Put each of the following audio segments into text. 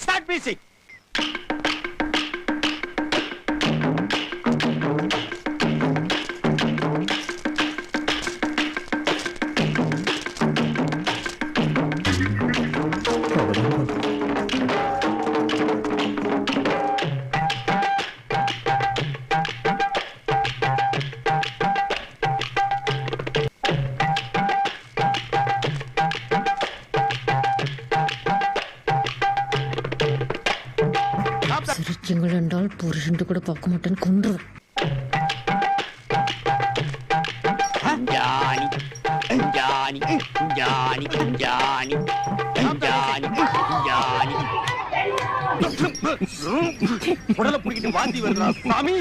Start music சிரிக்குங்கள் என்றால் புருஷன்ட்டு கூட பார்க்க மாட்டேன்னு கொன்றுவேன். Johnny Johnny Johnny Johnny Johnny உடலை பிடிக்கிட்டு வாந்தி வருதா சாமி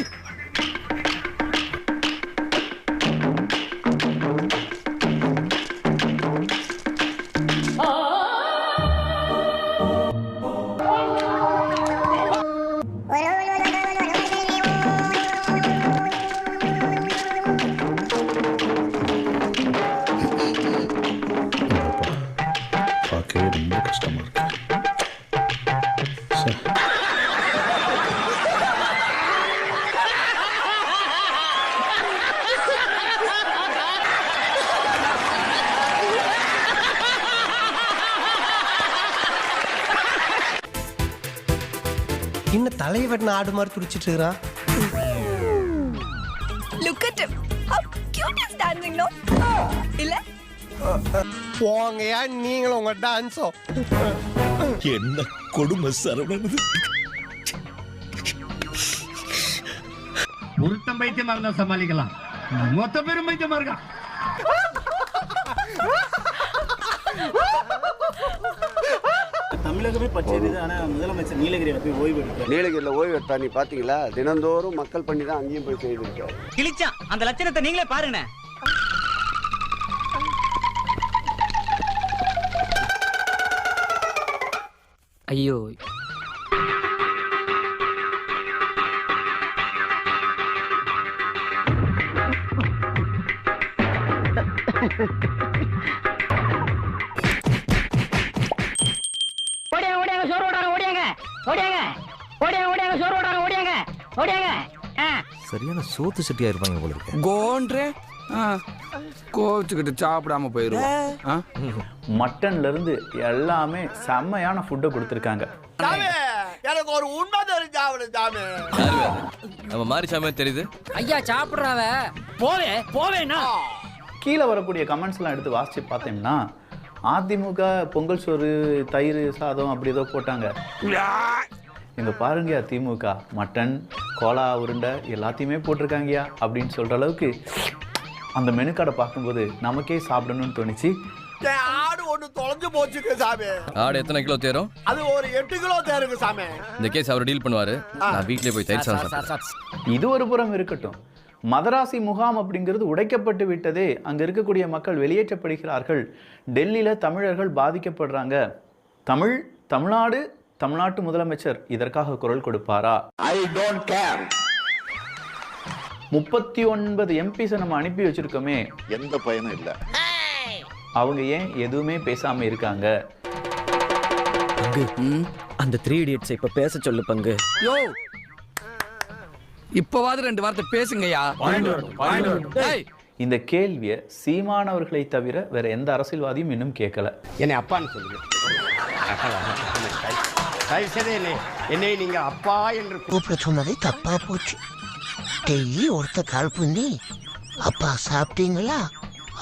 பார்க்கவே ரொம்ப கஷ்டமா இருக்கு சே. இன்னும் தலையை வெட்டின ஆடு மாதிரி துடிச்சிட்டு இருக்கிறான் Look at him. How cute is dancing, no? இல்ல போங்கயா நீங்களும் உங்க டான்ஸும் என்ன கொடுமை சரவணன் ஒருத்தன் பைத்தியமா இருந்தா சமாளிக்கலாம் மொத்த பேரும் பைத்தியமா இருக்கா தமிழகமே பச்சரிது ஆனா முதலமைச்சர் நீலகிரியில போய் ஓய்வு எடுக்கிறார் நீலகிரியில் ஓய்வு எடுத்தா நீ பார்த்தீங்களா தினந்தோறும் மக்கள் பண்ணி தான் அங்கேயும் போய் செய்திருக்காரு கிழிச்சான் அந்த லட்சணத்தை நீங்களே பாருங்க ஐயோ. ஓடியாங்க ஓடியாங்க சோறு ஓடாங்க ஓடியாங்க ஓடியாங்க ஓடியாங்க ஓடியாங்க சோறு ஓடாங்க ஓடியாங்க ஓடியாங்க. ஆ. சரியான சோத்து சட்டியா இருப்பாங்க போல இருக்கு. கோன்றே கோச்சுக்கிட்டு சாப்பிடாம போயிருவோம். மட்டன்ல இருந்து எல்லாமே செம்மையான ஃபுட்டை கொடுத்துருக்காங்க. எனக்கு ஒரு உண்மை தெரிஞ்சாவணும் சாமி. நம்ம மாரி சாமியா தெரியுது? ஐயா சாப்பிடுறாவ. போவே போவேனா கீழே வரக்கூடிய கமெண்ட்ஸ் எல்லாம் எடுத்து வாசிச்சு பார்த்தோம்னா அதிமுக பொங்கல் சோறு தயிர் சாதம் அப்படி ஏதோ போட்டாங்க. இங்க பாருங்கயா திமுக மட்டன் கோலா உருண்டை எல்லாத்தையுமே போட்டிருக்காங்கயா அப்படின்னு சொல்ற அளவுக்கு அந்த மெனு கார்டை பார்க்கும்போது நமக்கே சாப்பிடணும்னு தோணுச்சு. ஒண்ணு தொலைஞ்சு போச்சுங்க சாமி. ஆடு எத்தனை கிலோ தேரும்? அது ஒரு எட்டு கிலோ தேருங்க சாமி. இந்த கேஸ் அவர் டீல் பண்ணுவாரு. நான் வீட்லயே போய் தயிர் சாதம் சாப்பிடுறேன். இது ஒரு புறம் இருக்கட்டும். மதராசி முகாம் அப்படிங்கிறது உடைக்கப்பட்டு விட்டதே. அங்க இருக்கக்கூடிய மக்கள் வெளியேற்றப்படுகிறார்கள். டெல்லியில தமிழர்கள் பாதிக்கப்படுறாங்க. தமிழ் தமிழ்நாடு தமிழ்நாட்டு முதலமைச்சர் இதற்காக குரல் கொடுப்பாரா? ஐ டோன்ட் கேர் முப்பத்தி ஒன்பது எம்பிஸை நம்ம அனுப்பி வச்சிருக்கோமே. எந்த பயனும் இல்லை. அவங்க ஏன் எதுவுமே பேசாம இருக்காங்க? அந்த த்ரீ இடியட்ஸ் இப்ப பேச சொல்லு பங்கு. யோ! இப்பவாது ரெண்டு வார்த்தை பேசுங்கய்யா. டேய், இந்த கேள்வியை சீமானவர்களை தவிர வேற எந்த அரசியல்வாதியும் இன்னும் கேட்கல. என்னை அப்பான்னு சொல்லுங்க. தயவு செய்து என்னை என்னை நீங்க அப்பா என்று கூப்பிட சொன்னது தப்பா போச்சு. டெய்லி ஒருத்த கால் பண்ணி. அப்பா சாப்பிட்டீங்களா?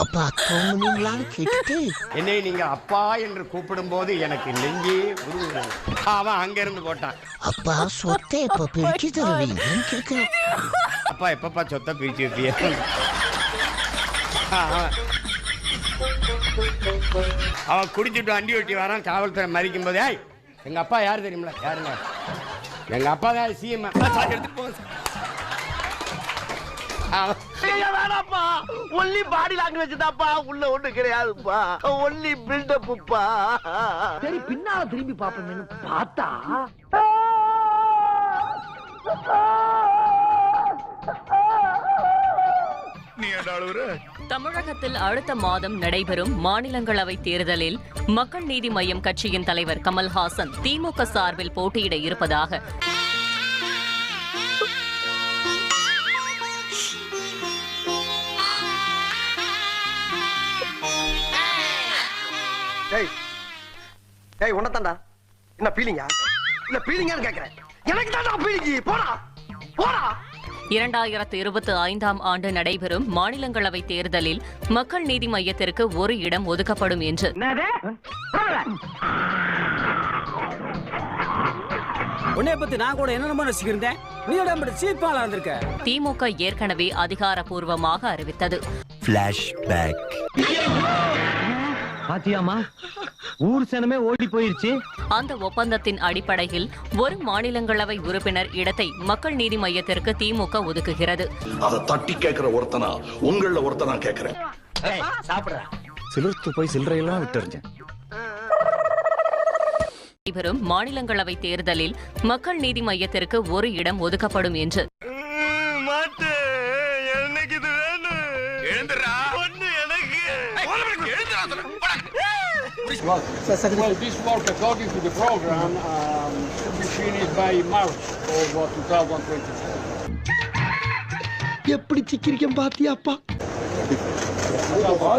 அப்பா தூங்குனீங்களான்னு கேட்டுட்டு. என்னை நீங்க அப்பா என்று கூப்பிடும் போது எனக்கு நெஞ்சே உருகுகிறது. அவன் அங்க இருந்து போட்டான். அப்பா சொத்தை எப்ப பிரிச்சு தருவீங்கன்னு கேட்கிறேன் அப்பா எப்பப்பா சொத்தை பிரிச்சு வைப்பிய? அவன். குடிச்சிட்டு வண்டி ஓட்டி வரான் காவல்துறை மறிக்கும் போது ஏய் எங்க அப்பா யார் தெரியுமில யாருங்க? எங்க அப்பா தான் சிஎம் எடுத்துட்டு போங்க வேணாப்பா. ஒன்லி பாடி லாங்குவேஜ் தான்ப்பா. உள்ள ஒண்ணு கிடையாதுப்பா. ஒன்லி பில்டப்புப்பா சரி பின்னால திரும்பி பாப்போம்னு பார்த்தா? தமிழகத்தில் அடுத்த மாதம் நடைபெறும் மாநிலங்களவை தேர்தலில் மக்கள் நீதி மய்யம் கட்சியின் தலைவர் கமல்ஹாசன் திமுக சார்பில் போட்டியிட இருப்பதாக டேய் டேய் உன்னதான்டா என்ன ஃபீலிங்கா இல்ல ஃபீலிங்கான்னு கேக்குறேன். எனக்கு தான்டா ஃபீலிங் போடா போடா. இரண்டாயிரத்து இருபத்தி ஐந்தாம் ஆண்டு நடைபெறும் மாநிலங்களவை தேர்தலில் மக்கள் நீதி மய்யத்திற்கு ஒரு இடம் ஒதுக்கப்படும் என்று. என்னது? உன்னைய பத்தி நான் கூட என்ன நம்ம ரசிக்கிறேன் நீ உடம்பு சீப்பாளா இருந்திருக்க. திமுக ஏற்கனவே அதிகாரப்பூர்வமாக அறிவித்தது. பாத்தியாமா ஊர் சனமே ஓடி போயிருச்சு. அந்த ஒப்பந்தத்தின் அடிப்படையில் ஒரு மாநிலங்களவை உறுப்பினர் இடத்தை மக்கள் நீதி மய்யத்திற்கு திமுக ஒதுக்குகிறது. அதை தட்டி கேட்கிற ஒருத்தனா? உங்கள ஒருத்தனா கேட்கிறேன். சாப்பிடுறா. சிலிர்த்து போய் சில்லறையெல்லாம் நடைபெறும் மாநிலங்களவை தேர்தலில் மக்கள் நீதி மய்யத்திற்கு ஒரு இடம் ஒதுக்கப்படும் என்று Well, this work according to the program um, should be finished by March of uh, 2024. எப்படி சிக்கிரிக்கம் பாத்தியாப்பா Oh,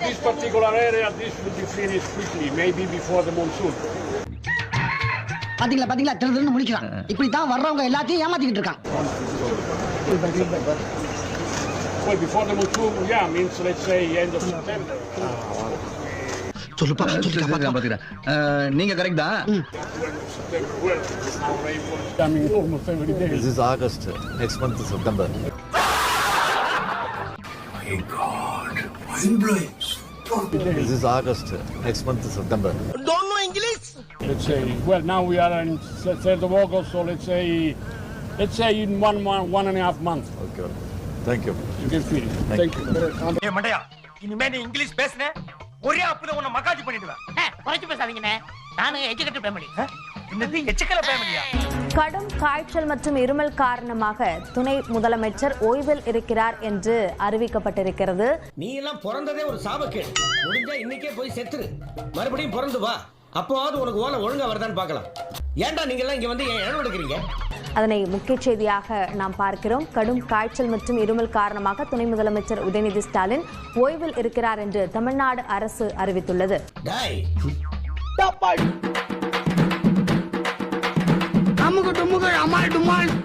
this particular area, this will be finished quickly, maybe before the monsoon. பாத்தீங்களா பாத்தீங்களா திருதுன்னு முடிக்கிறான் இப்படி தான் வர்றவங்க எல்லாத்தையும் ஏமாத்திக்கிட்டு இருக்கான் Well, before the monsoon, yeah, means let's say end of September. சொல்லுப்பா சொல்லு நீங்க கரெக்ட் தான் September, well, now rainfall is coming almost every day. Is August next month September This is August, next month is September. Don't know English Let's say, well, now we are in the 3rd of August, so let's say, let's say in one month, one and a half months, Okay, Thank you. you. Can finish. Thank you. ஏ மண்டையா இனிமே நீ English பேசுன ஒரே அப்புல உன்னை மக்காஜி பண்ணிடுவேன். குறைச்சு பேசாதீங்கண்ணே. நானும் educated family கடும் காய்ச்சல் மற்றும் இருமல் காரணமாக துணை முதலமைச்சர் ஓய்வில் இருக்கிறார் என்று அறிவிக்கப்பட்டிருக்கிறது. நீ எல்லாம் பிறந்ததே ஒரு சாபக்கேடு. முடிஞ்சா இன்னைக்கே போய் செத்துரு. மறுபடியும் பிறந்து வா. அப்போவாவது உனக்கு ஓலை ஒழுங்கா வருதான்னு பார்க்கலாம். ஏன்டா நீங்க எல்லாம் இங்க வந்து ஏன் இடம் எடுக்கிறீங்க அதனை முக்கிய செய்தியாக நாம் பார்க்கிறோம். கடும் காய்ச்சல் மற்றும் இருமல் காரணமாக துணை முதலமைச்சர் உதயநிதி ஸ்டாலின் ஓய்வில் இருக்கிறார் என்று தமிழ்நாடு அரசு அறிவித்துள்ளது. டுமுகு அமால் டுமால்.